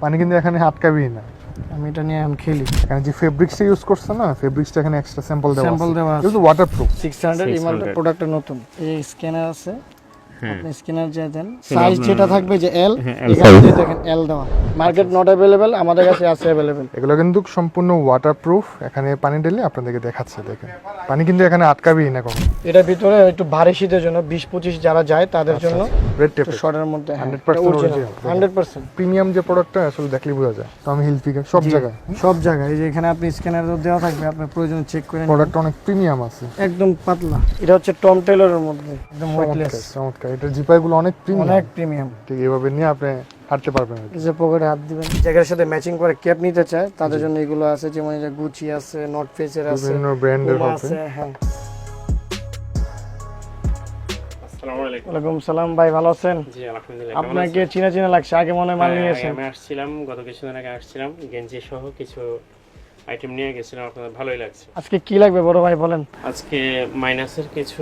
পানি কিন্তু এখানে আটকাবেই না। আমি এটা নিয়ে এখন খেলি। এখানে যে ফেব্রিক্সটা ইউজ করছে না ফেব্রিক্সটা এখানে এক্সট্রা স্যাম্পল দেওয়া স্যাম্পল দেওয়া আছে। কিন্তু ওয়াটারপ্রুফ সিক্স হান্ড্রেড এই 600 মালটা প্রোডাক্টটা নতুন। এই স্ক্যানার আছে। আপনি স্ক্যানার যে দেন সাইজ যেটা থাকবে যে এল হ্যাঁ, এখানে যে দেখেন এল দেওয়া মার্কেট নট অ্যাভেলেবেল আমাদের কাছে আছে অ্যাভেলেবেল এগুলো কিন্তু সম্পূর্ণ ওয়াটারপ্রুফ এখানে পানি ঢেলে আপনাদেরকে দেখাচ্ছে দেখেন। পানি কিন্তু এখানে আটকাবেই না কখনো। এটার ভিতরে একটু ভারী শীতের জন্য বিশ পঁচিশ যারা যায় তাদের জন্য রেড টেপ শর্টের মধ্যে 100% original। হান্ড্রেড পার্সেন্ট প্রিমিয়াম যে প্রোডাক্টটা আসলে দেখলেই বোঝা যায়। তো আমি হিল ফিগার সব জায়গায়। সব জায়গায়। এই যে এখানে আপনি স্ক্যানার দেওয়া থাকবে আপনার প্রয়োজন চেক করে প্রোডাক্ট অনেক প্রিমিয়াম আছে। একদম পাতলা। এটা হচ্ছে টম টেলরের মধ্যে একদম ওয়েটলেস চমৎকার। চমৎকার জিপাইগুলো অনেক প্রিমিয়াম অনেক প্রিমিয়াম ঠিক এভাবে নিয়ে আপনি হাঁটতে পারবেন এই যে পকেটে হাত দিবেন। জায়গার সাথে ম্যাচিং করে ক্যাপ নিতে চায় তাদের জন্য এগুলো আছে যেমন এই যে গুচি আছে নট ফেসের আছে বিভিন্ন ব্র্যান্ডের আছে হ্যাঁ। ওয়ালাইকুম সালাম ভাই ভালো আছেন? জি আলহামদুলিল্লাহ আপনাকে? চিনা চিনা লাগছে আগে মনে হয় মাল হ্যাঁ, নিয়েছেন আমি আসছিলাম গত কিছুদিন আগে আসছিলাম গেঞ্জি সহ কিছু আইটেম নিয়ে গেছিলাম আপনাদের ভালোই লাগছে। আজকে কি লাগবে বড় ভাই বলেন? আজকে মাইনাসের কিছু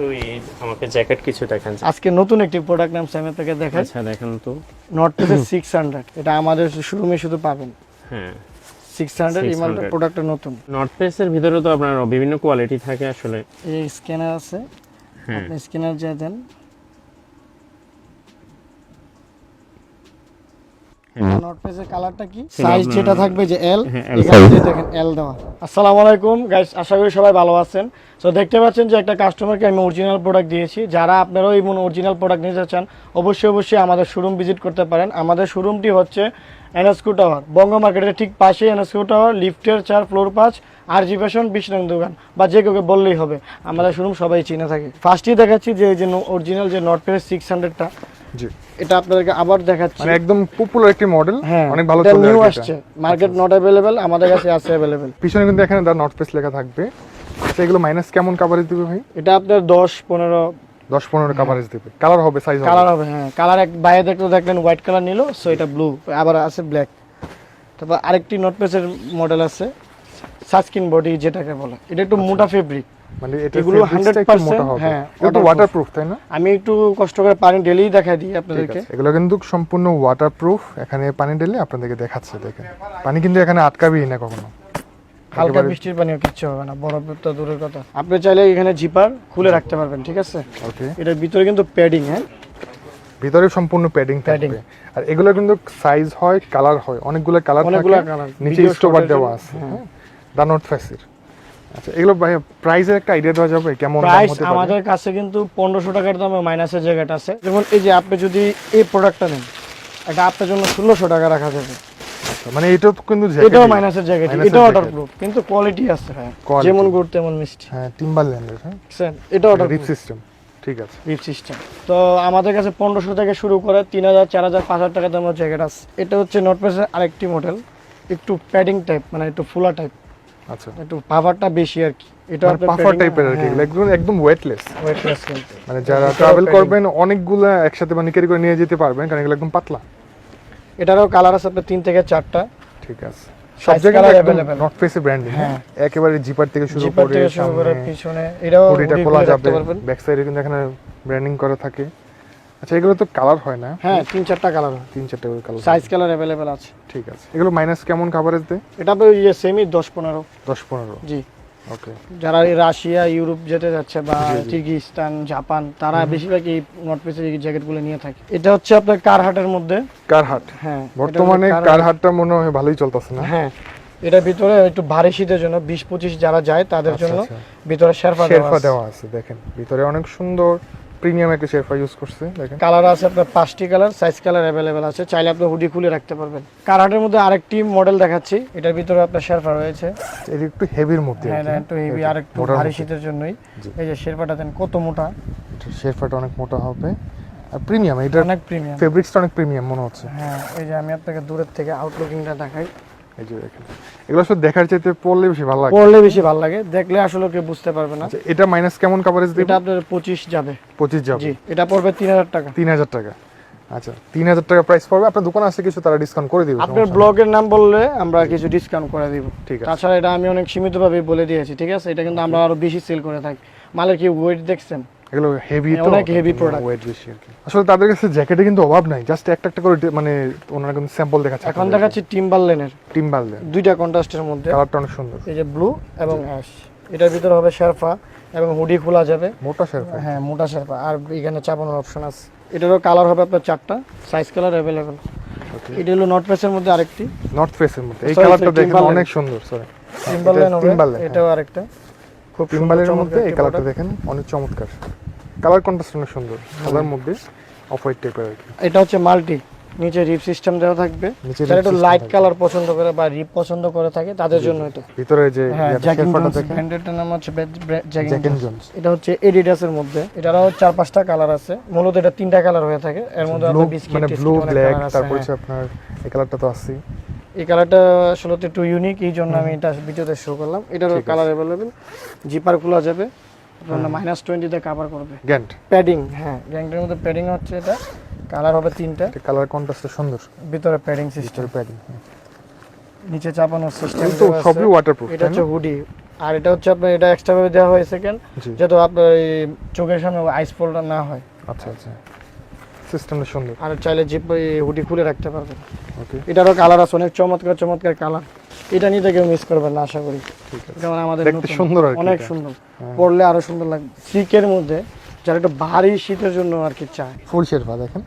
আমাকে জ্যাকেট কিছু দেখান। আজকে নতুন একটি প্রোডাক্ট নাম সামনে থেকে দেখাই আচ্ছা দেখেন তো। নট ফেসের সিক্স হান্ড্রেড এটা আমাদের শোরুমে শুধু পাবেন। হ্যাঁ। সিক্স হান্ড্রেড এই মালটা প্রোডাক্টটা নতুন। নর্থ ফেসের ভিতরে তো আপনার বিভিন্ন কোয়ালিটি থাকে আসলে। এই স্ক্যানার আছে। হ্যাঁ। আপনি স্ক্যানার যে দেন। হ্যাঁ। নট কালারটা কি? সাইজ যেটা থাকবে যে এল হ্যাঁ, L এখানে size। যে দেখেন এল দেওয়া। আসসালামু আলাইকুম গাইস আশা করি সবাই ভালো আছেন। তো দেখতে পাচ্ছেন যে একটা কাস্টমারকে আমি অরিজিনাল প্রোডাক্ট দিয়েছি। যারা আপনারাও এই অরিজিনাল প্রোডাক্ট নিতে চান অবশ্যই অবশ্যই আমাদের শোরুম ভিজিট করতে পারেন। আমাদের শোরুমটি হচ্ছে এনএসকু টাওয়ার বঙ্গ মার্কেটের ঠিক পাশে এনএসকু টাওয়ার লিফটের চার ফ্লোর পাঁচ আর জি ফ্যাশন বিশ দোকান বা যে কাউকে বললেই হবে। আমাদের শোরুম সবাই চিনে থাকে। ফার্স্টই দেখাচ্ছি যে এই যে অরিজিনাল যে নট পেস সিক্স হান্ড্রেডটা জি। এটা আপনাদেরকে আবার দেখাচ্ছি। মানে একদম পপুলার একটি মডেল হ্যাঁ অনেক ভালো চলে নিউ আসছে মার্কেট নট অ্যাভেলেবেল আমাদের কাছে আছে অ্যাভেলেবেল পিছনে কিন্তু এখানে দা নর্থ ফেস লেখা থাকবে। আচ্ছা এগুলো মাইনাস কেমন কাভারেজ দিবে ভাই? এটা আপনার দশ পনেরো। দশ পনেরো কাভারেজ দিবে। কালার হবে সাইজ হবে। কালার হবে হ্যাঁ। কালার এক বাইরে দেখলে দেখলেন হোয়াইট কালার নিল সো এটা ব্লু আবার আছে ব্ল্যাক তারপর আরেকটি নোট পেসের মডেল আছে সাস্কিন বডি যেটাকে বলে। এটা একটু মোটা ফেব্রিক মানে এগুলো fabrics টা 100% একটু মোটা হবে। হ্যাঁ, এটা waterproof। ওয়াটারপ্রুফ তাই না? আমি একটু কষ্ট করে পানি দিই আপনাদেরকে। এগুলো কিন্তু সম্পূর্ণ ওয়াটারপ্রুফ এখানে পানি ঢেলে আপনাদেরকে দেখাচ্ছে দেখেন। পানি কিন্তু এখানে আটকাবেই না কখনো। হালকা বৃষ্টির পানিও কিচ্ছু হবে না বরফ তো দূরের কথা। আপনি চাইলে এখানে জিপার খুলে রাখতে পারবেন ঠিক আছে? ওকে এটার ভিতরে কিন্তু প্যাডিং হ্যাঁ? ভিতরে সম্পূর্ণ প্যাডিং। থাকবে। আর এগুলো কিন্তু সাইজ হয় কালার হয় অনেকগুলো কালার থাকে। নিচে স্টোভার দেওয়া আছে হ্যাঁ। ফেসের আচ্ছা এগুলো ভাই প্রাইসের একটা আইডিয়া দেওয়া যাবে কেমন প্রাইস আমাদের কাছে কিন্তু পনেরোশো টাকার দামে মাইনাসের জায়গাটা আছে। যেমন এই যে আপনি যদি এই প্রোডাক্টটা নেন এটা আপনার জন্য ষোলোশো টাকা রাখা যাবে। আচ্ছা, মানে এটাও কিন্তু এটাও মাইনাসের জায়গা এটা ওয়াটারপ্রুফ কিন্তু কোয়ালিটি আছে হ্যাঁ যেমন গুড় তেমন মিষ্টি। হ্যাঁ টিম্বারল্যান্ডের হ্যাঁ? এটা ওয়াটারপ্রুফ সিস্টেম ঠিক আছে। রিপ সিস্টেম তো আমাদের কাছে পনেরোশো থেকে শুরু করে তিন হাজার চার হাজার পাঁচ হাজার টাকা দামের জ্যাকেট আছে। এটা হচ্ছে নোট আরেকটি মডেল একটু প্যাডিং টাইপ মানে একটু ফুলা টাইপ আচ্ছা। একটু পাভারটা বেশি আর কি। এটা পাফার টাইপের আর কি একদম একদম ওয়েটলেস ওয়েটলেস মানে যারা ট্রাভেল করবেন অনেকগুলো একসাথে মানে ক্যারি করে নিয়ে যেতে পারবেন কারণ এগুলো একদম পাতলা। এটারও কালার আছে আপনার তিন থেকে চারটা। ঠিক আছে। সব জায়গায় available। নট ফেসে ব্র্যান্ডিং হ্যাঁ। একেবারে জিপার থেকে শুরু করে সামনে পিছনে এটাও খোলা যাবে। ব্যাক সাইডে কিন্তু এখানে ব্র্যান্ডিং করা থাকে। আচ্ছা এগুলো তো কালার হয় না। হ্যাঁ তিন চারটা কালার হয়। তিন চারটে করে কালার সাইজ কালার অ্যাভেলেবেল আছে। ঠিক আছে। এগুলো মাইনাস কেমন কাভারেজ দেয়? এটা তো ইয়ে সেমি দশ পনেরো। দশ পনেরো। জি। ওকে যারা রাশিয়া ইউরোপ যেতে যাচ্ছে বা। কিরগিজস্তান জাপান তারা বেশিরভাগ এই নর্থ পেসের এই জ্যাকেটগুলো নিয়ে থাকে। এটা হচ্ছে আপনার কারহাটের মধ্যে। কারহাট হ্যাঁ বর্তমানে। কারহাটটা মনে হয় ভালোই চলতেছে না? হ্যাঁ এটার ভিতরে একটু ভারী শীতের জন্য বিশ পঁচিশ যারা যায় তাদের আচ্ছা, জন্য আচ্ছা। ভিতরে শেরপা শেরফা দেওয়া আছে দেখেন। ভিতরে অনেক সুন্দর প্রিমিয়াম একটা শেরফা ইউজ করছে দেখেন। কালার আছে আপনার পাঁচটি কালার সাইজ কালার অ্যাভেলেবেল আছে চাইলে আপনি হুডি খুলে রাখতে পারবেন। কারহাটের মধ্যে আরেকটি মডেল দেখাচ্ছি এটার ভিতরে আপনার শেরপা রয়েছে। এটা একটু হেভির মধ্যে হ্যাঁ আর একটু হেভি আর একটু ভারী শীতের জন্যই। এই যে শেরপাটা দেন কত মোটা? এটা শেরফাটা অনেক মোটা হবে। আর প্রিমিয়াম এটার অনেক প্রিমিয়াম ফেব্রিক্সটা অনেক প্রিমিয়াম মনে হচ্ছে। হ্যাঁ এই যে আমি আপনাকে দূরের থেকে আউটলুকিংটা দেখাই। এই যে দেখেন। এগুলো শুধু দেখার চাইতে পড়লে বেশি ভালো লাগে। পড়লে বেশি ভালো লাগে দেখলে আসলে কেউ বুঝতে পারবে না। আচ্ছা এটা মাইনাস কেমন কাভারেজ দিবে? এটা আপনার পঁচিশ যাবে। পঁচিশ যাবে। জি এটা পড়বে তিন হাজার টাকা। তিন হাজার টাকা। আচ্ছা তিন হাজার টাকা প্রাইস পড়বে। আপনার দোকানে আসলে কিছু তারা ডিসকাউন্ট করে দিবে আপনার ব্লগের নাম বললে আমরা কিছু ডিসকাউন্ট করে দিব। ঠিক আছে। তাছাড়া এটা আমি অনেক সীমিতভাবে বলে দিয়েছি ঠিক আছে? এটা কিন্তু আমরা আরও বেশি সেল করে থাকি। মালের কি ওয়েট দেখছেন? এগুলো হেভি তো অনেক heavy product। ওয়েট বেশি আর কি। আসলে তাদের কাছে জ্যাকেটে কিন্তু অভাব নাই জাস্ট একটা একটা করে মানে ওনারা কিন্তু স্যাম্পল দেখাচ্ছে এখন দেখাচ্ছি টিম্বারলেনের টিম্বাল দুইটা কন্ট্রাস্টের মধ্যে। কালারটা অনেক সুন্দর। এই যে ব্লু এবং অ্যাশ এটার ভিতরে হবে শেরফা এবং হুডি খোলা যাবে। মোটা শেরফা? হ্যাঁ মোটা শেরফা। আর এখানে চাপানোর অপশন আছে। এটারও কালার হবে আপনার চারটা। সাইজ কালার অ্যাভেলেবেল এটা হলো নট পেসের মধ্যে আরেকটি। নর্থ ফেসের মধ্যে। এই কালারটা দেখেন অনেক সুন্দর সরি টিম্বারলেন Timberland, এটাও আরেকটা। খুব চমৎকার মধ্যে এই কালারটা দেখেন অনেক চমৎকার। কালার কন্ট্রাস্ট অনেক সুন্দর সাদার মধ্যে অফ হোয়াইট টাইপের আর কি। এটা হচ্ছে মাল্টি নিচে রিপ সিস্টেম দেওয়া থাকবে। যারা একটু লাইট কালার পছন্দ করে বা রিপ পছন্দ করে থাকে তাদের জন্য এটা। ভিতরে যে ইয়াটা জ্যাকিং শেরফাটা জোন্স দেখেন। ব্র্যান্ডেরটার নাম হচ্ছে জ্যাকিং জ্যাকেন জোন্স জোন্স এটা হচ্ছে এডিডাসের মধ্যে। এটারও চার পাঁচটা কালার আছে। মূলত এটা তিনটা কালার হয়ে থাকে। এর মধ্যে ব্লু আপনার বিস্কিট মানে ব্লু ব্ল্যাক তারপর হচ্ছে আপনার এই কালারটা তো আছেই। এই কালারটা আসলে তো একটু ইউনিক এই জন্য আমি এটা ভিডিওতে শো করলাম। এটারও কালার অ্যাভেলেবেল জিপার খোলা যাবে। আপনার মাইনাস টোয়েন্টিতে কাভার করবে। গ্যান্ট প্যাডিং হ্যাঁ গ্যাংটের মধ্যে প্যাডিং হচ্ছে এটা। কালার হবে তিনটা। কালার কন্ট্রাস্টটা সুন্দর। ভিতরে প্যাডিং সিস্টেম প্যাডিং নিচে চাপানোর সিস্টেম কিন্তু সবই ওয়াটারপ্রুফ এটা হচ্ছে হুডি আর এটা হচ্ছে আপনার এটা এক্সট্রা ভাবে দেওয়া হয়েছে কেন যাতে আপনার এই চোখের সামনে আইস ফোল্ডার না হয়। আচ্ছা আচ্ছা। সিস্টেমটা সুন্দর। আর চাইলে জিপ হুডি খুলে রাখতে পারবেন। ওকে এটারও কালার আছে অনেক চমৎকার চমৎকার কালার এটা নিতে কেউ মিস করবেন না আশা করি। ঠিক আছে। যেমন আমাদের দেখতে সুন্দর অনেক সুন্দর। হ্যাঁ। পরলে আরও সুন্দর লাগবে। সিকের মধ্যে যারা একটু ভারী শীতের জন্য আর কি চায়। ফুল শেরফা দেখেন।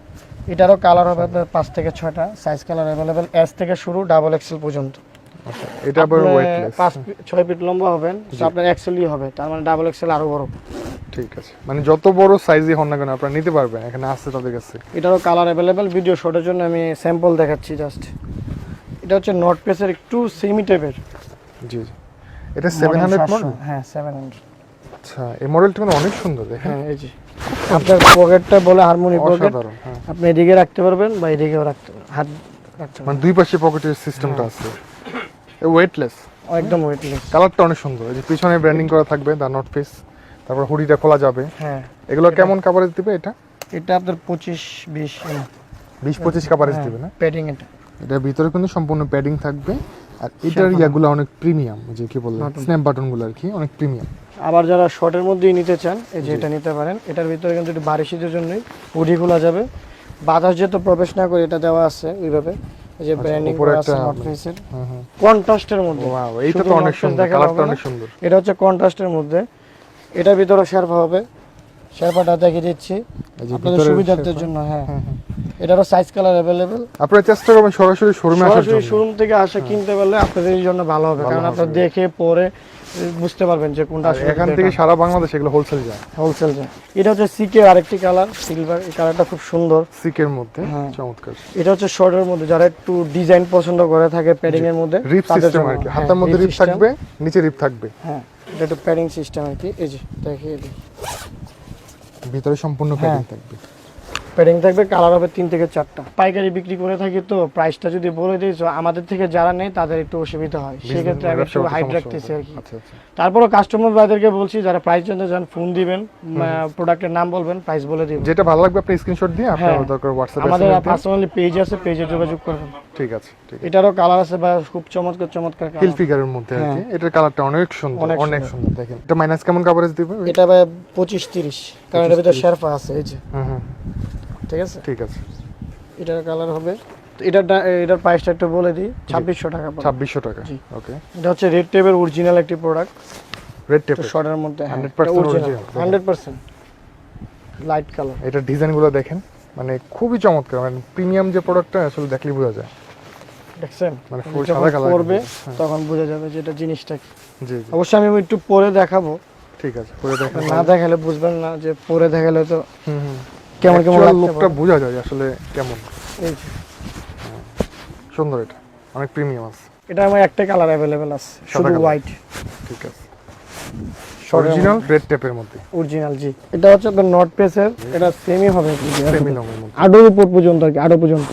এটারও কালার হবে আপনার পাঁচ থেকে ছয়টা সাইজ কালার অ্যাভেলেবেল এস থেকে শুরু ডাবল এক্সেল পর্যন্ত। এটা আবার ওয়েটলেস পাঁচ ফি- ছয় ফিট লম্বা হবেন আপনার এক্সেলই হবে তার মানে ডাবল এক্সেল আরও বড়। ঠিক আছে। মানে যত বড় সাইজই হন না কেন আপনারা নিতে পারবেন এখানে আছে তাদের কাছে। এটারও কালার অ্যাভেলেবেল ভিডিও শটের জন্য আমি স্যাম্পল দেখাচ্ছি জাস্ট এটা হচ্ছে নট পেসের একটু সেমি টাইপের জি জি। এটা সেভেন হান্ড্রেড মডেল হ্যাঁ সেভেন হান্ড্রেড আচ্ছা এই মডেলটা কিন্তু অনেক সুন্দর দেখেন। হ্যাঁ এই যে। আপনার পকেটটা বলে হারমোনি পকেট হ্যাঁ। আপনি এদিকে রাখতে পারবেন বা এদিকেও রাখতে পারবেন হাত রাখতে পারবেন। মানে দুই পাশে পকেটের সিস্টেমটা আছে। ওয়েটলেস একদম ওয়েটলেস কালারটা অনেক সুন্দর। এই যে পিছনে ব্র্যান্ডিং করা থাকবে দা নট ফেস তারপর হুডিটা খোলা যাবে। হ্যাঁ। এগুলো কেমন কাভারেজ দিবে এটা? এটা আপনার পঁচিশ বিশ বিশ পঁচিশ কাভারেজ হ্যাঁ। দিবে না? প্যাডিং এটা। এটার ভিতরে কিন্তু সম্পূর্ণ প্যাডিং থাকবে। আর এটার ইয়াগুলো অনেক প্রিমিয়াম যে কি বললাম স্ন্যাপ বাটনগুলো আর কি অনেক প্রিমিয়াম আবার যারা শর্টের মধ্যেই নিতে চান এই যে এটা নিতে পারেন এটার ভিতরে কিন্তু একটু বাড়ি শীতের জন্যই হুডি খোলা যাবে। বাতাস যেহেতু প্রবেশ না করে এটা দেওয়া আছে ওইভাবে। যে ব্র্যান্ডিং উপরে একটা- হুম কন্ট্রাস্টের মধ্যে। ওয়াও এইটা তো অনেক সুন্দর কালারটা অনেক সুন্দর। এটা হচ্ছে কন্ট্রাস্টের মধ্যে। এটা ভিতরে শেরপা হবে। শেরপাটা দেখিয়ে দিচ্ছি। আপনাদের সুবিধার্থের জন্য হ্যাঁ। এটারও সাইজ কালার অ্যাভেলেবেল আপনারা চেষ্টা করবেন সরাসরি শোরুমে আসার সরাসরি শোরুম থেকে আসে কিনতে পারলে আপনাদের জন্য ভালো হবে। কারণ আপনার দেখে পরে বুঝতে পারবেন যে কোনটা এখান থেকে সারা বাংলাদেশ এগুলো হোলসেল যায়। হোলসেল যায়। এটা হচ্ছে সিকে আরেকটি কালার সিলভার এই কালারটা খুব সুন্দর। সিকের মধ্যে হ্যাঁ। চমৎকার। এটা হচ্ছে শর্টের মধ্যে যারা একটু ডিজাইন পছন্দ করে থাকে প্যাডিং এর মধ্যে রিপ সিস্টেম আর কি। হ্যাঁ, হাতের মধ্যে রিপ থাকবে নিচে রিপ থাকবে। হ্যাঁ এটা একটু প্যাডিং সিস্টেম আর কি। এই যে দেখিয়ে দিই। ভিতরে সম্পূর্ণ। প্যাকিং থাকবে। প্যাডিং থাকবে কালার হবে তিন থেকে চারটা। পাইকারি বিক্রি করে থাকি তো প্রাইসটা যদি বলে দিই তো আমাদের থেকে যারা নেই তাদের একটু অসুবিধা হয়। সেক্ষেত্রে আমি একটু হাইট রাখতেছি আর কি। আচ্ছা আচ্ছা। তারপরও কাস্টমার ভাইদেরকে বলছি যারা প্রাইস জানতে চান ফোন দিবেন প্রোডাক্টের নাম বলবেন প্রাইস বলে দিবেন। যেটা ভালো লাগবে আপনি স্ক্রিনশট দিয়ে আপনার হ্যাঁ। দরকার হোয়াটসঅ্যাপে আমাদের পার্সোনালি পেজ আছে পেজে যোগাযোগ করবেন। ঠিক আছে ঠিক এটারও কালার আছে বা খুব চমৎকার চমৎকার হিল ফিগারের মধ্যে আর কি। হ্যাঁ। এটার কালারটা অনেক সুন্দর অনেক সুন্দর। দেখেন। এটা মাইনাস কেমন কাভারেজ দিবে? এটা ভাই পঁচিশ তিরিশ কারণ এটার ভিতরে শেরফা আছে এই যে। হুম হুম। ঠিক আছে? ঠিক আছে। এটার কালার হবে। তো এটার এটার প্রাইসটা একটু বলে দিই ছাব্বিশশো টাকা ছাব্বিশশো টাকা ওকে এটা হচ্ছে রেড টেপের অরিজিনাল একটি প্রোডাক্ট রেড টেপ শর্টের মধ্যে 100% original, hundred percent light colour এটার ডিজাইনগুলো দেখেন মানে খুবই চমৎকার মানে প্রিমিয়াম যে প্রোডাক্টটা আসলে দেখলেই বোঝা যায়। দেখছেন মানে ফুল সাদা কালার পরবে তখন বোঝা যাবে যে এটা জিনিসটা কি। জি অবশ্যই আমি একটু পরে দেখাবো। ঠিক আছে করে দেখেন না দেখালে বুঝবেন না যে পরে দেখালে তো হুম হুম। কেমন কেমন লাগতে বোঝা যায় আসলে কেমন। এই যে, সুন্দর এটা অনেক প্রিমিয়াম আছে। এটা আমার একটা কালার অ্যাভেলেবেল আছে শুধু হোয়াইট ঠিক আছে। অরিজিনাল রেড টেপের মধ্যে। অরিজিনাল জি। এটা হচ্ছে আপনার নট পেসের এটা সেমই হবে। সেমি লং এর মধ্যে। আডোর উপর পর্যন্ত আর কি আডো পর্যন্ত।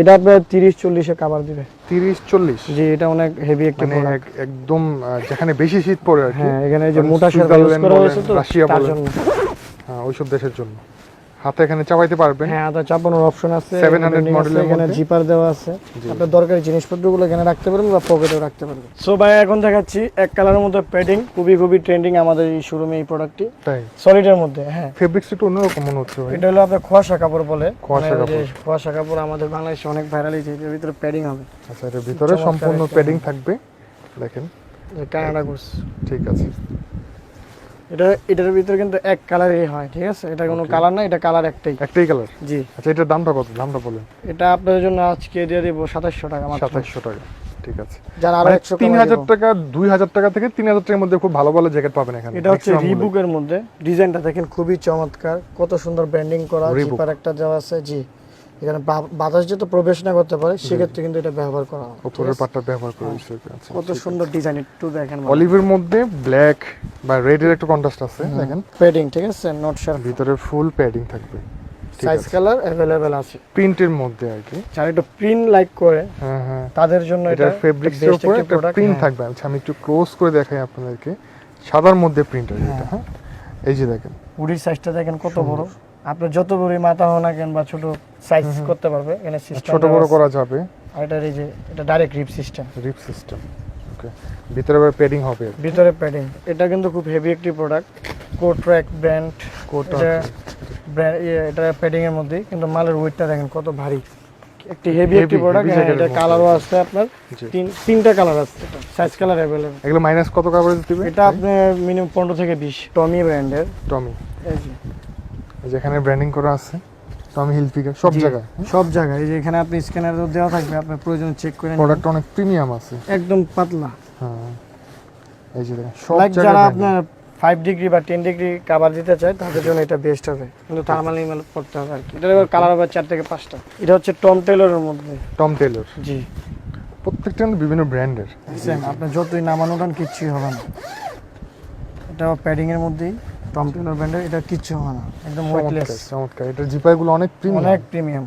এটা আপনার তিরিশ চল্লিশে কাবার দিবে। তিরিশ চল্লিশ? জি এটা অনেক হেভি একটা মানে একদম যেখানে বেশি শীত পড়ে আর কি। হ্যাঁ এখানে যে মোটা শেরপা ইউজ করা হয়েছে তো রাশিয়া বলেন। হ্যাঁ ওইসব দেশের জন্য। হাতে এখানে চাপাইতে পারবেন। হ্যাঁ আদা চাপানোর অপশন আছে 700 bending আছে, মডেলের এখানে জিপার দেওয়া আছে। আপনার দরকারি জিনিসপত্রগুলো এখানে রাখতে পারবেন বা পকেটেও রাখতে পারবেন। সো ভাই এখন দেখাচ্ছি এক কালারের মধ্যে প্যাডিং খুবই খুবই ট্রেন্ডিং আমাদের এই শোরুমে এই প্রোডাক্টটি তাই? সলিডের মধ্যে হ্যাঁ। ফেব্রিক্স একটু অন্যরকম মনে হচ্ছে ভাই। এটা হলো আপনার কুয়াশা কাপড় বলে। কুয়াশা মানে কাপড়। কুয়াশা কাপড় আমাদের বাংলাদেশে অনেক ভাইরাল হয়েছে এর ভিতরে প্যাডিং হবে। আচ্ছা এটার ভিতরে সম্পূর্ণ প্যাডিং থাকবে। দেখেন। কানাডা গুডস ঠিক আছে। এটা এটার ভিতরে কিন্তু এক কালারই হয় ঠিক আছে? এটা কোনো কালার না এটা কালার একটাই। একটাই কালার জি। আচ্ছা এটার দামটা কত? দামটা বলেন। এটা আপনাদের জন্য আজকে দিয়ে দেবো সাতাশশো টাকা মাত্র। সাতাইশশো টাকা ঠিক আছে। যারা আরও মানে একশো তিন হাজার টাকা দুই হাজার টাকা থেকে তিন হাজার টাকার মধ্যে খুব ভালো ভালো জ্যাকেট পাবেন এখানে এটা হচ্ছে রিবুকের মধ্যে। ডিজাইনটা দেখেন খুবই চমৎকার। কত সুন্দর ব্র্যান্ডিং করা। জিপার একটা দেওয়া আছে জি। এখানে বা- বাতাস যত প্রবেশ না করতে পারে সেক্ষেত্রে কিন্তু এটা ব্যবহার করা হয়। উপরের? পাটটা ব্যবহার করা দিচ্ছে আচ্ছা কত সুন্দর ডিজাইন একটু দেখেন অলিভের মধ্যে ব্ল্যাক বা রেডের একটু কন্ট্রাস্ট আছে দেখেন। প্যাডিং ঠিক আছে? নট শেয়ার ভিতরে ফুল প্যাডিং থাকবে। সাইজ কালার অ্যাভেলেবেল আছে। প্রিন্টের মধ্যে আর কি। যারা একটু প্রিন্ট লাইক করে হ্যাঁ হ্যাঁ। তাদের জন্য এটা এটার ফেব্রিক্স এর উপরে একটা প্রিন্ট হ্যাঁ। থাকবে। আচ্ছা আমি একটু ক্লোজ করে দেখাই আপনাদেরকে। সাদার মধ্যে প্রিন্ট আছে এটা হ্যাঁ। এই যে দেখেন। উড়ির সাইজটা দেখেন কত বড়। আপনি যত বড় মাথা হো না কেন বা ছোট সাইজ করতে পারবে এখানে সিস্টেম ছোট বড় করা যাবে। আর এটার এই যে এটা ডাইরেক্ট রিপ সিস্টেম রিপ সিস্টেম ওকে ভিতরে প্যাডিং হবে। ভিতরে প্যাডিং এটা কিন্তু খুব হেভি একটি প্রোডাক্ট কোট্র্যাক ব্র্যান্ড কোটা এটা ব্র্যান্ড এটা প্যাডিং এর মধ্যে কিন্তু মালের ওয়েটটা দেখেন কত ভারী। একটি হেভি একটি প্রোডাক্ট হ্যাঁ এটা কালারও আছে আপনার। তিন তিনটা কালার আছে। সাইজ কালার অ্যাভেলেবল এগুলো মাইনাস কত কাভারেজ দিবে? এটা আপনার মিনিমাম পনেরো থেকে বিশ। টমি ব্র্যান্ডের টমি যেখানে ব্র্যান্ডিং করা আছে টমি হিলফিগার সব জায়গায় সব জায়গায় এই যে এখানে আপনি স্ক্যানার দেওয়া থাকবে আপনার প্রয়োজন চেক করে। প্রোডাক্ট অনেক প্রিমিয়াম আছে। একদম পাতলা। হ্যাঁ। এই যে দেখেন সব জায়গায় যারা। আপনার ফাইভ ডিগ্রি বা টেন ডিগ্রি কাভার দিতে চায় তাদের জন্য এটা বেস্ট হবে। কিন্তু থার্মাল ইমেল করতে হবে আর কি। এটা কালার হবে চার থেকে পাঁচটা। এটা হচ্ছে টম টেলরের মধ্যে। টম টেলর জি। প্রত্যেকটা বিভিন্ন ব্র্যান্ডের। বুঝছেন আপনার যতই নামানো কিচ্ছুই হবে না। এটা প্যাডিং এর মধ্যেই। টম টেলর ব্র্যান্ডের এটা কিচ্ছু হবে না। একদম ওয়েটলেস চমৎকার। এটা জিপাই গুলো অনেক প্রিমিয়াম অনেক প্রিমিয়াম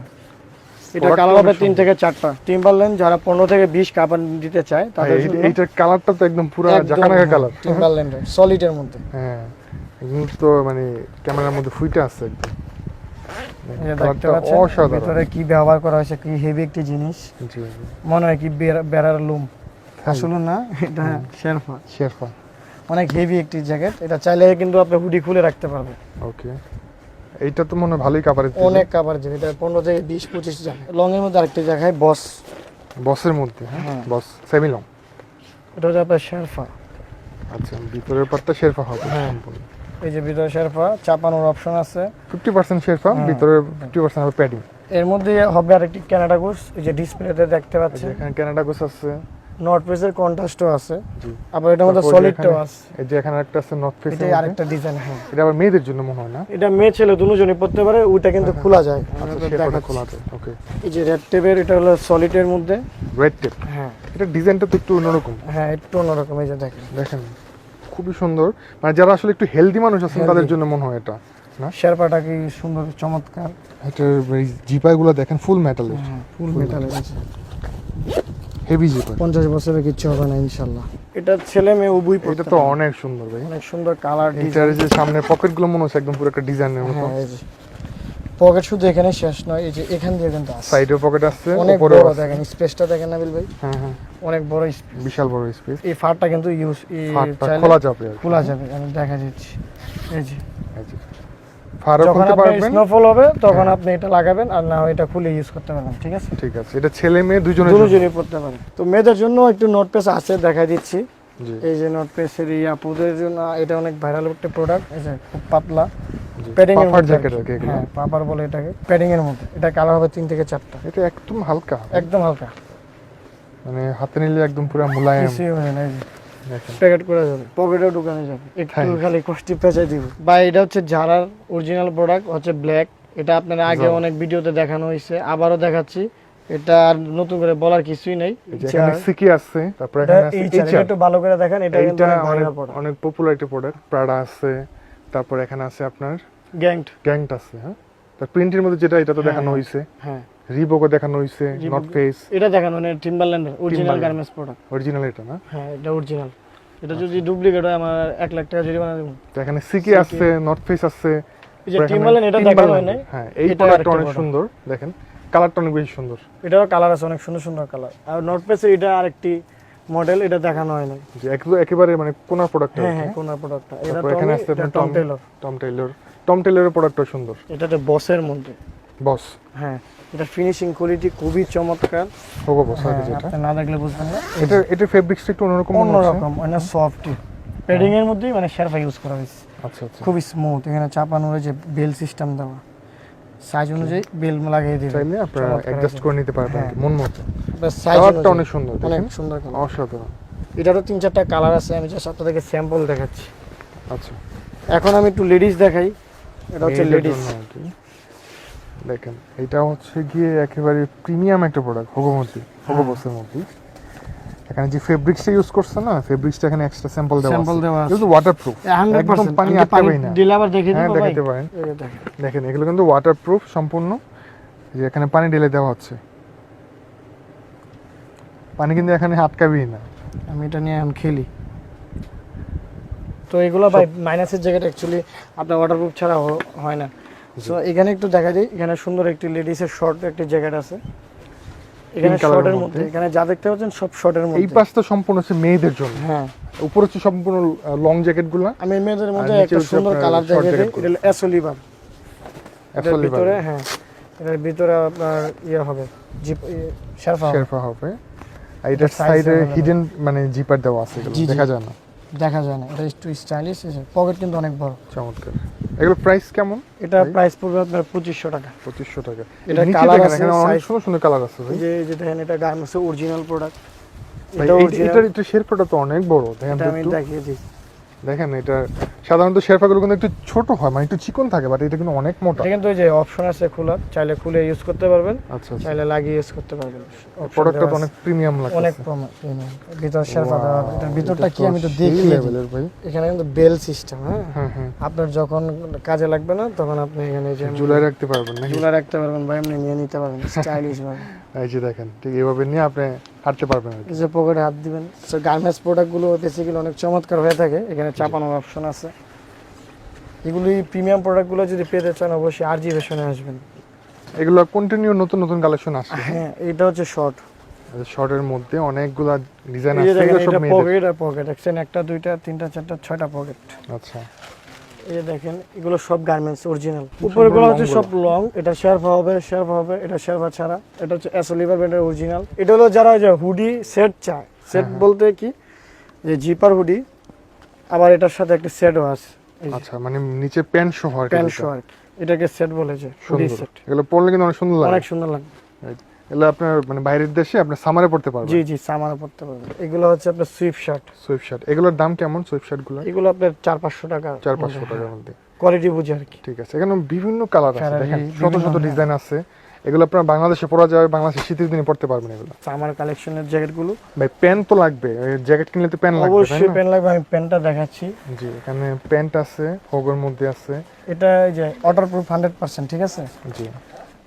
এটা কালার হবে তিন থেকে চারটা। টিম্বারল্যান্ড যারা পনেরো থেকে বিশ কাভার দিতে চায় তাদের এইটার কালারটা তো একদম পুরো জাকানাকা হ্যাঁ, কালার টিম্বারল্যান্ডের সলিডের মধ্যে। হ্যাঁ এগুলো তো মানে ক্যামেরার মধ্যে ফুইটে আছে একদম। ভিতরে কি ব্যবহার করা হয়েছে কি হেভি একটি জিনিস। মনে হয় কি বেড়া- বেড়ার লুম। হ্যাঁ। আসলে না এটা শেরফা। শেরফা। অনেক হেভি একটি জ্যাকেট এটা চাইলে কিন্তু আপনি হুডি খুলে রাখতে পারবেন। ওকে এইটা তো মনে হয় ভালোই কাভারেজ অনেক কাভার যাবে এটা পনেরো থেকে বিশ পঁচিশ জায়গায় লং এর মধ্যে আরেকটি জায়গায় বস বসের মধ্যে হ্যাঁ। বস সেমি লং এটা হচ্ছে আপনার শেরফা আচ্ছা ভিতরের পার্টটা শেরফা হবে হ্যাঁ। এই যে ভিতরে শেরফা চাপানোর অপশন আছে। ফিফটি পার্সেন্ট শেরফা হ্যাঁ। ভিতরে ফিফটি পার্সেন্ট হবে প্যাডিং এর মধ্যে হবে আরেকটি ক্যানাডা গুডস এই যে ডিসপ্লেতে দেখতে পাচ্ছেন। এখানে কানাডা গোস আছে। নট পেসের কন্ট্রাস্টও আছে। জি। আবার এটার মধ্যে সলিডটাও আছে। এই যে এখানে একটা আছে নর্থ ফেস এটাই আরেকটা ডিজাইন হ্যাঁ। এটা আবার মেয়েদের জন্য মনে হয় না? এটা মেয়ে ছেলে দুজনই পড়তে পারে ওইটা কিন্তু খোলা যায়। আমি আচ্ছা খোলা যায় ওকে এই যে রেড টেপের এটা হলো সলিডের মধ্যে। রেড টেপ হ্যাঁ। এটা ডিজাইনটা তো একটু অন্যরকম। হ্যাঁ একটু অন্যরকম এই যে দেখেন। দেখেন খুবই সুন্দর। মানে যারা আসলে একটু হেলদি মানুষ আছেন তাদের জন্য মনে হয় এটা না? শেরপাটা কি সুন্দর চমৎকার। এটার জিপাইগুলো দেখেন ফুল মেটালের ফুল মেটালের আছে হেভি জিপাই পঞ্চাশ বছরের কিচ্ছু হবে না ইনশাল্লাহ। এটা ছেলে মেয়ে উভয় এটা তো অনেক সুন্দর ভাই। অনেক সুন্দর কালার এটার যে সামনে পকেটগুলো মনে হচ্ছে একদম পুরো একটা ডিজাইনের মতো। হ্যাঁ পকেট শুধু এখানে শেষ নয় এই যে এখান দিয়ে কিন্তু আছে। সাইডে পকেট আছে অনেক বড় দেখেন স্পেসটা দেখেন নাবিল ভাই। হ্যাঁ হ্যাঁ। অনেক বড় space। বিশাল বড় স্পেস এই ফারটা কিন্তু ইউজ ফাটটা খোলা যাবে খোলা যাবে আমি দেখা দিচ্ছি। এই যে। ফারও পারবেন। স্নোফল হবে তখন হ্যাঁ। আপনি এটা লাগাবেন আর না এটা খুলে ইউজ করতে পারবেন ঠিক আছে? ঠিক আছে এটা ছেলে মেয়ে দুজনের জন্য। দুজনই পড়তে পারে তো মেয়েদের জন্য একটু নোট পেস আছে দেখাই দিচ্ছি। এই যে নোট পেসের এই আপুদের জন্য এটা অনেক ভাইরাল একটা প্রোডাক্ট এই যে খুব পাতলা। প্যাডিং এর মধ্যে জ্যাকেট আর কি। হ্যাঁ পাপার বলে এটাকে। প্যাডিং এর মধ্যে। এটা কালার হবে তিন থেকে চারটা। এটা একদম হালকা। একদম হালকা। মানে হাতে নিলে একদম পুরো মোলায়েম। কিছুই হবে না এই যে। প্যাকেট করা যাবে পকেটেও ঢুকানো যাবে। একটু হ্যাঁ। খালি কষ্টি পেঁচাই দিব। এটা হচ্ছে জারার অরিজিনাল প্রোডাক্ট হচ্ছে ব্ল্যাক এটা আপনার আগে অনেক ভিডিওতে দেখানো হয়েছে। আবারও দেখাচ্ছি। এটা আর নতুন করে বলার কিছুই নেই। এখানে সিকি আছে তারপর এখানে আছে এইচআর একটু ভালো করে দেখেন এটা কিন্তু অনেক পপুলার একটা প্রোডাক্ট প্রাডা আছে তারপর এখানে আছে আপনার গ্যাংড গ্যাংট আছে হ্যাঁ? তার প্রিন্টের মধ্যে যেটা এটা তো হ্যাঁ, দেখানো হ্যাঁ। হয়েছে হ্যাঁ। রিবকও দেখানো Reebok- নট ফেস এটা দেখানো মানে টিম্বারল্যান্ডের অরিজিনাল গার্মেন্টস প্রোডাক্ট অরিজিনাল এটা না? হ্যাঁ এটা অরিজিনাল এটা যদি ডুপ্লিকেট হয় আমার এক লাখ টাকা জরিমানা দেবো। তো এখানে সিকি আছে নর্থ ফেস আছে এই যে টিম্বারল্যান্ড এটা দেখানো হয় নাই? হ্যাঁ এই প্রোডাক্টটা অনেক সুন্দর দেখেন। কালারটা অনেক বেশি সুন্দর। এটারও কালার আছে অনেক সুন্দর সুন্দর কালার আর নর্থ পেসের এটা আরেকটি মডেল এটা দেখানো হয় এক- একেবারে মানে কোন প্রোডাক্ট হ্যাঁ হ্যাঁ কোন প্রোডাক্টটা এটা তারপর এখানে আছে টম আপনার Tom Tom- Tailor Tom Tailor Tom প্রোডাক্টটা সুন্দর। এটা তো বসের মধ্যে। বস। হ্যাঁ এটা ফিনিশিং কোয়ালিটি খুবই চমৎকার। হোগো বস আর হ্যাঁ, যেটা। না দেখলে বুঝবেন না। এটা এটা ফেব্রিক্সটা একটু অন্যরকম। অন্যরকম মানে সফট প্যাডিং এর মধ্যেই মানে শেরফা ইউজ করা হয়েছে। আচ্ছা আচ্ছা। খুবই স্মুথ এখানে চাপানোর যে বেল সিস্টেম দেওয়া সাইজ অনুযায়ী বেল লাগিয়ে দিবে। চাইলে আপনারা অ্যাডজাস্ট করে নিতে পারবেন হ্যাঁ। মন মতো। সাইজ কালারটা অনেক সুন্দর অনেক সুন্দর অসাধারণ। এটারও তিন চারটা কালার আছে আমি জাস্ট আপনাদেরকে স্যাম্পল দেখাচ্ছি। আচ্ছা। এখন আমি একটু লেডিস দেখাই। এটা হচ্ছে লেডিস। দেখেন এটা হচ্ছে গিয়ে একেবারে প্রিমিয়াম একটা প্রোডাক্ট হোগোমতি হোগো বসের মধ্যে। এখানে যে ফেব্রিক্সটা ইউজ করছে না ফেব্রিক্সটা এখানে এক্সট্রা স্যাম্পল দেওয়া আছে। দেওয়া আছে। কিন্তু ওয়াটারপ্রুফ একদম পানি আটকাবেই না। দিলে আবার দেখে হ্যাঁ দিব ভাই। দেখাতে পারেন। দেখেন। এগুলো কিন্তু ওয়াটারপ্রুফ সম্পূর্ণ। যে এখানে পানি ঢেলে দেওয়া হচ্ছে। পানি কিন্তু এখানে আটকাবেই না। আমি এটা নিয়ে এখন খেলি। তো এগুলো ভাই মাইনাসের জায়গাটা অ্যাকচুয়ালি আপনার ওয়াটারপ্রুফ ছাড়া হয় না। সো এখানে একটু দেখা যায় এখানে সুন্দর একটি লেডিসের শর্ট একটি জ্যাকেট আছে। এখানে শর্টের মধ্যে। এখানে যা দেখতে পাচ্ছেন সব শর্টের মধ্যে এই মধ্যে। পাশটা সম্পূর্ণ হচ্ছে মেয়েদের জন্য। হ্যাঁ। উপর হচ্ছে সম্পূর্ণ লং জ্যাকেটগুলা আমি মেয়েদের মধ্যে একটা সুন্দর কালার jacket এটা অ্যাসোলিভার এটার ভিতরে হ্যাঁ। এটার ভিতরে আপনার ইয়ে হবে জিপ শেরফা শেরফা হবে। আর এটার সাইডে হিডেন মানে জিপার দেওয়া আছে। দেখা যায় না? দেখা যায় না। এটা একটু স্টাইলিশ পকেট কিন্তু অনেক বড়। চমৎকার। এগুলো প্রাইস কেমন? এটা প্রাইস পড়বে আপনার পঁচিশশো টাকা। পঁচিশশো টাকা। এটা কালার আছে, এখানে অনেক সুন্দর সুন্দর কালার আছে এই যে এই যে দেখেন এটা গার্মেন্টস অরিজিনাল প্রোডাক্ট এটা এটা এটা শেরফাটা তো অনেক বড়। দেখেন আমি দেখিয়ে দিই। দেখেন এটা সাধারণত শেরফাগুলো কিন্তু একটু ছোট হয় মানে একটু চিকন থাকে বাট এটা কিন্তু অনেক মোটা। এটা কিন্তু ওই যে অপশন আছে খোলার চাইলে খুলে ইউজ করতে পারবেন আচ্ছা আচ্ছা। চাইলে লাগিয়ে ইউজ করতে পারবেন। প্রোডাক্টটা তো। অনেক প্রিমিয়াম অনেক লাগছে premium। ভিতর শেরফা আছে। ভিতরটা কি আমি তো দেখি লেভেলের ভাই। এখানে কিন্তু বেল সিস্টেম হ্যাঁ? হ্যাঁ আপনার যখন কাজে লাগবে না তখন আপনি এখানে যে জুলাই রাখতে পারবেন নাকি? ঝুলা রাখতে পারবেন বা এমনি নিয়ে নিতে পারবেন স্টাইলিশ ভাবে। এই যে দেখেন ঠিক এইভাবে নিয়ে আপনি হাঁটতে পারবেন যে পকেটে হাত দিবেন। সো গার্মেন্টস প্রোডাক্টগুলো বেসিক্যালি অনেক চমৎকার হয়ে থাকে। এখানে চাপানোর অপশন আছে। এগুলি প্রিমিয়াম প্রোডাক্টগুলো যদি পেতে চান অবশ্যই আর জি ভেশনে আসবেন। এগুলো কন্টিনিউ নতুন নতুন কালেকশন আসছে। হ্যাঁ এটা হচ্ছে শর্ট শর্টের মধ্যে অনেকগুলা ডিজাইন আছে এগুলো সব পকেট আর পকেট দেখছেন একটা দুইটা তিনটা চারটা ছয়টা পকেট আচ্ছা। এই দেখেন এগুলো সব গার্মেন্টস অরিজিনাল উপরেগুলো হচ্ছে সব লং এটা শেরফা হবে শেরফা হবে এটা শেরফা ছাড়া। এটা হচ্ছে অ্যাসোলিভার ব্র্যান্ডের অরিজিনাল এটা হলো যারা যে হুডি সেট চায়। সেট হ্যাঁ, বলতে কি? যে জিপার হুডি আবার এটার সাথে একটা সেটও আছে। আচ্ছা মানে নিচে প্যান্ট সহ আর প্যান্ট। শর্ট এটাকে সেট বলেছে হুডি সেট এগুলো পরলে কিন্তু অনেক সুন্দর অনেক সুন্দর লাগে। এগুলো আপনার মানে বাইরের দেশে আপনি সামারে পড়তে পারবেন। জি জি সামানে পড়তে পারবেন। এগুলো হচ্ছে আপনার সুইফট শার্ট। Swift shirt. এগুলোর দাম কেমন সুইফট শার্টগুলো এগুলো আপনার চার পাঁচশো টাকা চার পাঁচশো টাকার মধ্যে। কোয়ালিটি বুঝে আর কি। ঠিক আছে। এখানে বিভিন্ন কালার আছে। দেখেন শত শত। ডিজাইন আছে। এগুলো আপনার বাংলাদেশে পরা যাবে বাংলাদেশে শীতের দিনে পড়তে পারবেন এগুলো। আমার কালেকশনের জ্যাকেটগুলো ভাই প্যান্ট তো লাগবে। জ্যাকেট কিনলে তো প্যান্ট লাগবে অবশ্যই? প্যান্ট লাগবে আমি প্যান্টটা দেখাচ্ছি। জি এখানে প্যান্ট আছে হোগের মধ্যে আছে। এটা এই যে ওয়াটারপ্রুফ হান্ড্রেড পার্সেন্ট ঠিক আছে? জি।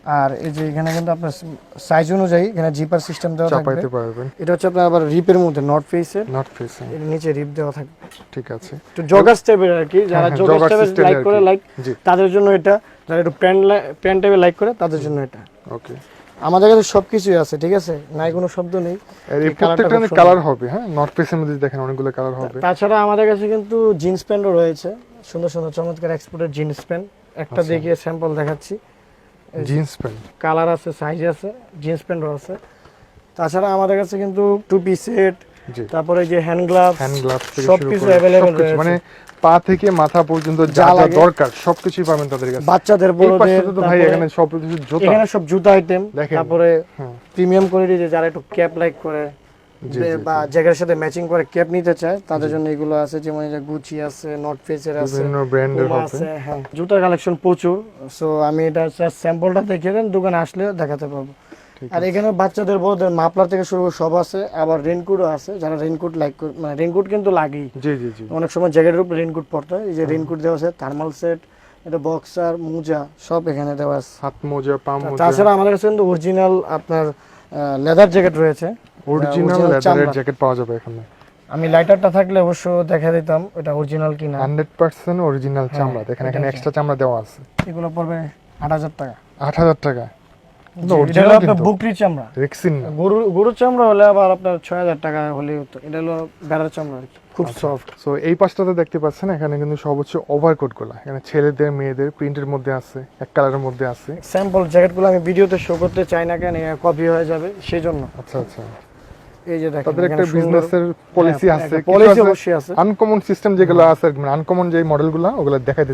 আর এই যে এখানে কিন্তু আপনার সাইজ অনুযায়ী এখানে জিপার সিস্টেম দেওয়া থাকবে। চাপাইতে পারবেন। এটা হচ্ছে আপনার আবার রিপের মধ্যে নট ফেসের নট ফেসিং এর নিচে রিপ দেওয়া থাকবে। ঠিক আছে। তো জগার্স টাইপের আর কি যারা টাইপের style লাইক করে লাইক তাদের জন্য এটা যারা একটু প্যান্ট প্যান্ট টাইপের লাইক করে তাদের জন্য এটা। ওকে আমাদের কাছে সবকিছুই আছে ঠিক আছে? নাই কোনো শব্দ নেই। এই এই প্রত্যেকটা কালার হবে হ্যাঁ? নট ফেসের মধ্যে দেখেন অনেকগুলো কালার হবে। তাছাড়া আমাদের কাছে কিন্তু জিন্স প্যান্টও রয়েছে। সুন্দর সুন্দর চমৎকার এক্সপোর্টের জিন্স প্যান্ট একটা আচ্ছা। দেখিয়ে স্যাম্পল দেখাচ্ছি। জিন্স প্যান্ট কালার আছে সাইজ আছে জিন্স প্যান্টও আছে তাছাড়া আমাদের কাছে কিন্তু টু পিস সেট তারপরে যে হ্যান্ড গ্লাভস হ্যান্ড গ্লাভস থেকে সব কিছু করে available রয়েছে। মানে পা থেকে মাথা পর্যন্ত যা যা। দরকার সবকিছুই পাবেন তাদের কাছে বাচ্চাদের বড়দের তো ভাই এখানে সব কিছু জুতা এখানে সব জুতা আইটেম। তারপরে প্রিমিয়াম কোয়ালিটি যে যারা একটু ক্যাপ লাইক করে বে- জ্যাকেটের সাথে ম্যাচিং করে ক্যাপ নিতে চায় তাদের জন্য এগুলো আছে যেমন যে গুচি আছে নট ফেসের আছে বিভিন্ন ব্র্যান্ডের আছে হ্যাঁ। জুতার কালেকশন প্রচুর সো আমি এটা স্যাম্পলটা দেখিয়ে দেন দোকানে আসলে দেখাতে পারব। আর এখানে বাচ্চাদের বড়দের মাপলার থেকে শুরু করে সব আছে আবার রেনকোটও আছে যারা রেনকোট লাইক মানে রেনকোট কিন্তু লাগেই। জি জি জি। অনেক সময় জ্যাকেটের উপর রেনকোট পরতে হয় এই যে রেনকোট দেওয়া আছে থার্মাল সেট এটা বক্সার মোজা সব এখানে দেওয়া আছে। হাত মোজা পা মোজা। তাছাড়া আমাদের কাছে কিন্তু অরিজিনাল আপনার লেদার জ্যাকেট রয়েছে। অরিজিনাল লেদারের জ্যাকেট পাওয়া যাবে এখানে। আমি লাইটারটা থাকলে অবশ্য দেখা দিতাম এটা অরিজিনাল কিনা। হান্ড্রেড পার্সেন্ট অরিজিনাল চামড়া। দেখেন এখানে এক্সট্রা চামড়া দেওয়া আছে। এগুলো পড়বে আট হাজার টাকা। আট হাজার টাকা। কিন্তু। বুকরির চামড়া। রেক্সিন গরু গরুর চামড়া হলে আবার আপনার ছয় হাজার টাকা হলে হতো। এটা হলো ভেড়ার চামড়া খুব আচ্ছা। সফট সো এই পাশটাতে দেখতে পাচ্ছেন এখানে কিন্তু হচ্ছে ওভারকোটগুলা এখানে ছেলেদের মেয়েদের প্রিন্টের মধ্যে আছে এক কালারের মধ্যে আছে। স্যাম্পল জ্যাকেটগুলো আমি ভিডিওতে শো করতে চাই না কেন কপি হয়ে যাবে সেই জন্য আচ্ছা আচ্ছা। এই যে দেখেন তাদের একটা বিজনেসের পলিসি হ্যাঁ, আছে। একটা অবশ্যই আছে। আনকমন সিস্টেম যেগুলো আছে আনকমন যে মডেলগুলো ওগুলো দেখাইতে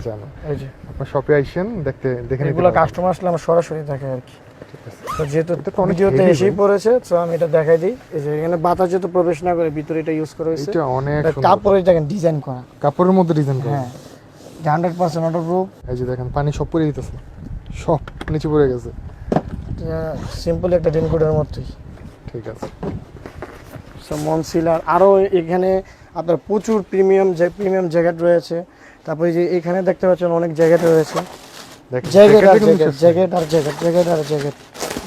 এই যে। আপনার শপে আইসেন দেখতে দেখে নিতে এগুলো কাস্টমার আসলে আমার সরাসরি দেখে আর কি। ঠিক তো যেহেতু এটা তো অনেক ভিডিওতে এসেই পড়েছে তো আমি এটা দেখাই দিই। এই যে এখানে বাতাস যেহেতু প্রবেশ না করে ভিতরে এটা ইউজ করা হয়েছে। এটা অনেক এটা দেখেন ডিজাইন করা। কাপড়ের মধ্যে ডিজাইন করা। হ্যাঁ। হান্ড্রেড পার্সেন্ট অটো প্রুফ এই যে দেখেন পানি সব পড়ে দিতেছে সব নিচে পড়ে গেছে। সিম্পল একটা রেনকোটের মতোই। ঠিক আছে। সো মনসিলার আরও এখানে আপনার প্রচুর প্রিমিয়াম যে প্রিমিয়াম জ্যাকেট রয়েছে। তারপরে যে এখানে দেখতে পাচ্ছেন অনেক জ্যাকেট রয়েছে। জ্যাকেট আর জ্যাকেট জ্যাকেট আর জ্যাকেট জ্যাকেট আর জ্যাকেট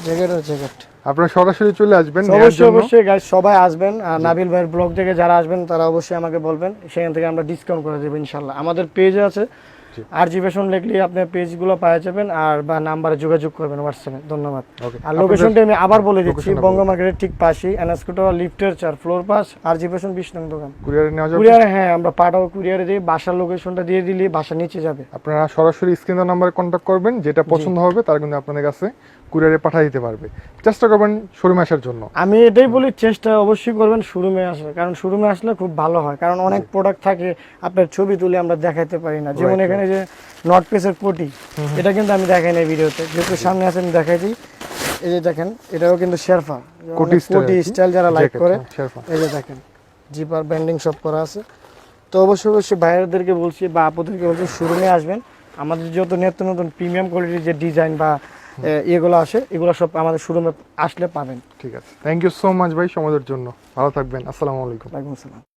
জ্যাকেট আর জ্যাকেট। আপনারা সরাসরি চলে আসবেন অবশ্যই অবশ্যই গাইজ সবাই আসবেন। আর নাবিল ভাইয়ের ব্লগ থেকে যারা আসবেন তারা অবশ্যই আমাকে বলবেন। সেখান থেকে আমরা ডিসকাউন্ট করে দেবো ইনশাল্লাহ আমাদের পেজ আছে জি। আর জি ফ্যাশন লিখলে আপনি পেজগুলো পাওয়া যাবেন আর বা নাম্বারে যোগাযোগ করবেন হোয়াটসঅ্যাপে ধন্যবাদ। আর লোকেশনটা আমি আবার বলে দিচ্ছি বঙ্গ মার্কেটের ঠিক পাশেই এনএসকুটো লিফটের চার ফ্লোর পাস আর জি বিশ নং দোকান। কুরিয়ারে নেওয়া যাবে? কুরিয়ারে হ্যাঁ আমরা পাঠাও কুরিয়ারে দিই বাসার লোকেশনটা দিয়ে দিলে বাসা নিচে যাবে। আপনারা সরাসরি স্ক্রিনের নাম্বারে কন্ট্যাক্ট করবেন যেটা পছন্দ হবে তার কিন্তু আপনাদের কাছে কুরিয়ারে পাঠিয়ে দিতে পারবে। চেষ্টা করবেন শোরুমে আসার জন্য। আমি এটাই বলি চেষ্টা অবশ্যই করবেন শোরুমে আসলে কারণ শোরুমে আসলে খুব ভালো হয়। কারণ অনেক প্রোডাক্ট থাকে আপনার ছবি তুলে আমরা দেখাতে পারি না। যেমন এখানে যে নট পেসের কোটি এটা কিন্তু আমি দেখাই না ভিডিওতে। যেহেতু সামনে আছে আমি দেখাই দিই। এই যে দেখেন এটাও কিন্তু শেরফা কোটি কোটি স্টাইল যারা লাইক করে এই যে দেখেন জিপার ব্যান্ডিং সব করা আছে। তো অবশ্যই অবশ্যই ভাইয়াদেরকে বলছি বা আপুদেরকে বলছি শোরুমে আসবেন। আমাদের যত নিত্য নতুন প্রিমিয়াম কোয়ালিটির যে ডিজাইন বা এগুলো আসে এগুলো সব আমাদের শোরুমে আসলে পাবেন। ঠিক আছে। থ্যাংক ইউ সো মাচ ভাই সমাজের জন্য। ভালো থাকবেন। আসসালামু আলাইকুম। ওয়ালাইকুম আসসালাম।